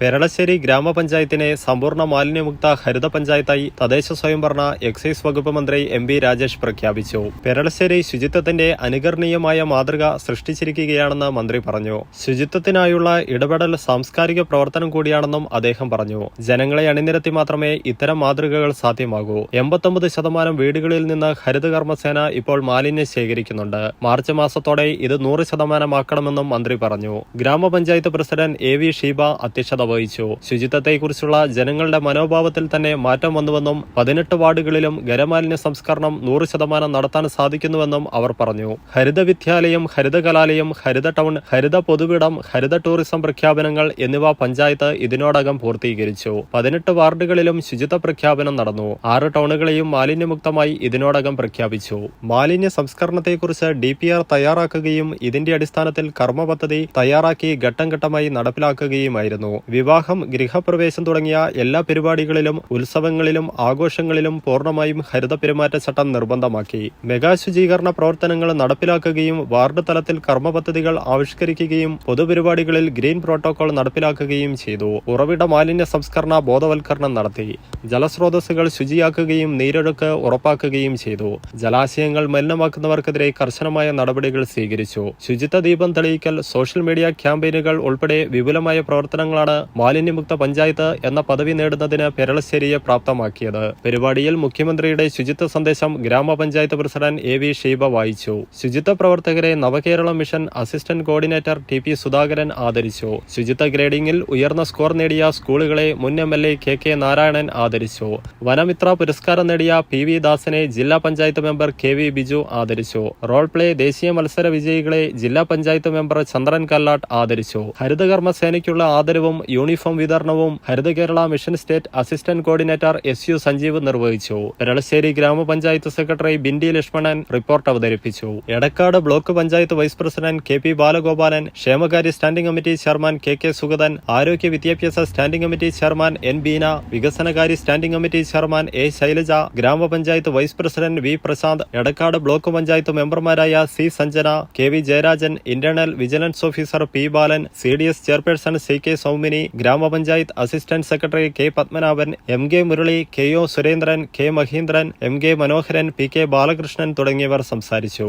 പെരളശ്ശേരി ഗ്രാമപഞ്ചായത്തിനെ സമ്പൂർണ മാലിന്യമുക്ത ഹരിത പഞ്ചായത്തായി തദ്ദേശ സ്വയംഭരണ എക്സൈസ് വകുപ്പ് മന്ത്രി എം ബി രാജേഷ് പ്രഖ്യാപിച്ചു. പെരളശ്ശേരി ശുചിത്വത്തിന്റെ അനുകരണീയമായ മാതൃക സൃഷ്ടിച്ചിരിക്കുകയാണെന്ന് മന്ത്രി പറഞ്ഞു. ശുചിത്വത്തിനായുള്ള ഇടപെടൽ സാംസ്കാരിക പ്രവർത്തനം കൂടിയാണെന്നും അദ്ദേഹം പറഞ്ഞു. ജനങ്ങളെ അണിനിരത്തി മാത്രമേ ഇത്തരം മാതൃകകൾ സാധ്യമാകൂ. എൺപത്തൊമ്പത് ശതമാനം വീടുകളിൽ നിന്ന് ഹരിതകർമ്മസേന ഇപ്പോൾ മാലിന്യം ശേഖരിക്കുന്നുണ്ട്. മാർച്ച് മാസത്തോടെ ഇത് നൂറ് ശതമാനമാക്കണമെന്നും മന്ത്രി പറഞ്ഞു. ഗ്രാമപഞ്ചായത്ത് പ്രസിഡന്റ് എ വി ഷീബ അധ്യക്ഷത വഹിച്ചു ശുചിത്വത്തെക്കുറിച്ചുള്ള ജനങ്ങളുടെ മനോഭാവത്തിൽ തന്നെ മാറ്റം വന്നുവെന്നും പതിനെട്ട് വാർഡുകളിലും ഖരമാലിന്യ സംസ്കരണം നൂറ് ശതമാനം നടത്താൻ സാധിക്കുന്നുവെന്നും അവർ പറഞ്ഞു. ഹരിത വിദ്യാലയം ഹരിത കലാലയം ഹരിത ടൗൺ ഹരിത പൊതുവിടം ഹരിത ടൂറിസം പ്രഖ്യാപനങ്ങൾ എന്നിവ പഞ്ചായത്ത് ഇതിനോടകം പൂർത്തീകരിച്ചു. പതിനെട്ട് വാർഡുകളിലും ശുചിത്വ പ്രഖ്യാപനം നടന്നു. ആറ് ടൗണുകളെയും മാലിന്യമുക്തമായി ഇതിനോടകം പ്രഖ്യാപിച്ചു. മാലിന്യ സംസ്കരണത്തെക്കുറിച്ച് ഡി പി ആർ തയ്യാറാക്കുകയും ഇതിന്റെ അടിസ്ഥാനത്തിൽ കർമ്മ പദ്ധതി തയ്യാറാക്കി ഘട്ടം ഘട്ടമായി നടപ്പിലാക്കുകയുമായിരുന്നു. വിവാഹം ഗൃഹപ്രവേശം തുടങ്ങിയ എല്ലാ പരിപാടികളിലും ഉത്സവങ്ങളിലും ആഘോഷങ്ങളിലും പൂർണമായും ഹരിത പെരുമാറ്റച്ചട്ടം നിർബന്ധമാക്കി. മെഗാ ശുചീകരണ പ്രവർത്തനങ്ങൾ നടപ്പിലാക്കുകയും വാർഡ് തലത്തിൽ കർമ്മ പദ്ധതികൾ ആവിഷ്കരിക്കുകയും പൊതുപരിപാടികളിൽ ഗ്രീൻ പ്രോട്ടോകോൾ നടപ്പിലാക്കുകയും ചെയ്തു. ഉറവിട മാലിന്യ സംസ്കരണ ബോധവൽക്കരണം നടത്തി. ജലസ്രോതസ്സുകൾ ശുചിയാക്കുകയും നീരൊഴുക്ക് ഉറപ്പാക്കുകയും ചെയ്തു. ജലാശയങ്ങൾ മലിനമാക്കുന്നവർക്കെതിരെ കർശനമായ നടപടികൾ സ്വീകരിച്ചു. ശുചിത്വ ദീപം തെളിയിക്കൽ സോഷ്യൽ മീഡിയ ക്യാമ്പയിനുകൾ ഉൾപ്പെടെ വിപുലമായ പ്രവർത്തനങ്ങളാണ് മാലിന്യമുക്ത പഞ്ചായത്ത് എന്ന പദവി നേടുന്നതിന് പെരളശ്ശേരിയെ പ്രാപ്തമാക്കിയത്. പരിപാടിയിൽ മുഖ്യമന്ത്രിയുടെ ശുചിത്വ സന്ദേശം ഗ്രാമപഞ്ചായത്ത് പ്രസിഡന്റ് എ വി ഷീബ വായിച്ചു. ശുചിത്വ പ്രവർത്തകരെ Navakerala mission assistant coordinator T P Sudhakaran ആദരിച്ചു. ശുചിത്വ ഗ്രേഡിംഗിൽ ഉയർന്ന സ്കോർ നേടിയ സ്കൂളുകളെ മുൻ M L A K K Narayanan ആദരിച്ചു. വനമിത്ര പുരസ്കാരം നേടിയ പി വി ദാസിനെ ജില്ലാ panchayat member K V Biju ആദരിച്ചു. റോൾ പ്ലേ ദേശീയ മത്സര വിജയികളെ ജില്ലാ പഞ്ചായത്ത് മെമ്പർ ചന്ദ്രൻ കല്ലാട്ട് ആദരിച്ചു. ഹരിതകർമ്മ സേനയ്ക്കുള്ള ആദരവും യൂണിഫോം വിതരണവും Haritha Kerala mission state assistant coordinator S U Sanjeev നിർവഹിച്ചു. പെരളശ്ശേരി ഗ്രാമപഞ്ചായത്ത് സെക്രട്ടറി ബിൻഡി ലക്ഷ്മണൻ റിപ്പോർട്ട് അവതരിപ്പിച്ചു. Edakkad block panchayat vice president K P Balagopalan ക്ഷേമകാര്യ standing committee chairman K K Sugathan ആരോഗ്യ വിദ്യാഭ്യാസ standing committee chairman N Beena വികസനകാര്യ standing committee chairman A Shailaja gramapanchayat vice president V Prashanth Edakkad block panchayat മെമ്പർമാരായ C Sanjana K V Jayarajan internal vigilance officer P Balan C D S chairperson C K Soumini gramapanchayat assistant secretary K Padmanabhan M K Murali K O Surendran K Mahindran M K Manoharan P K Balakrishnan തുടങ്ങിയവർ സംസാരിച്ചു.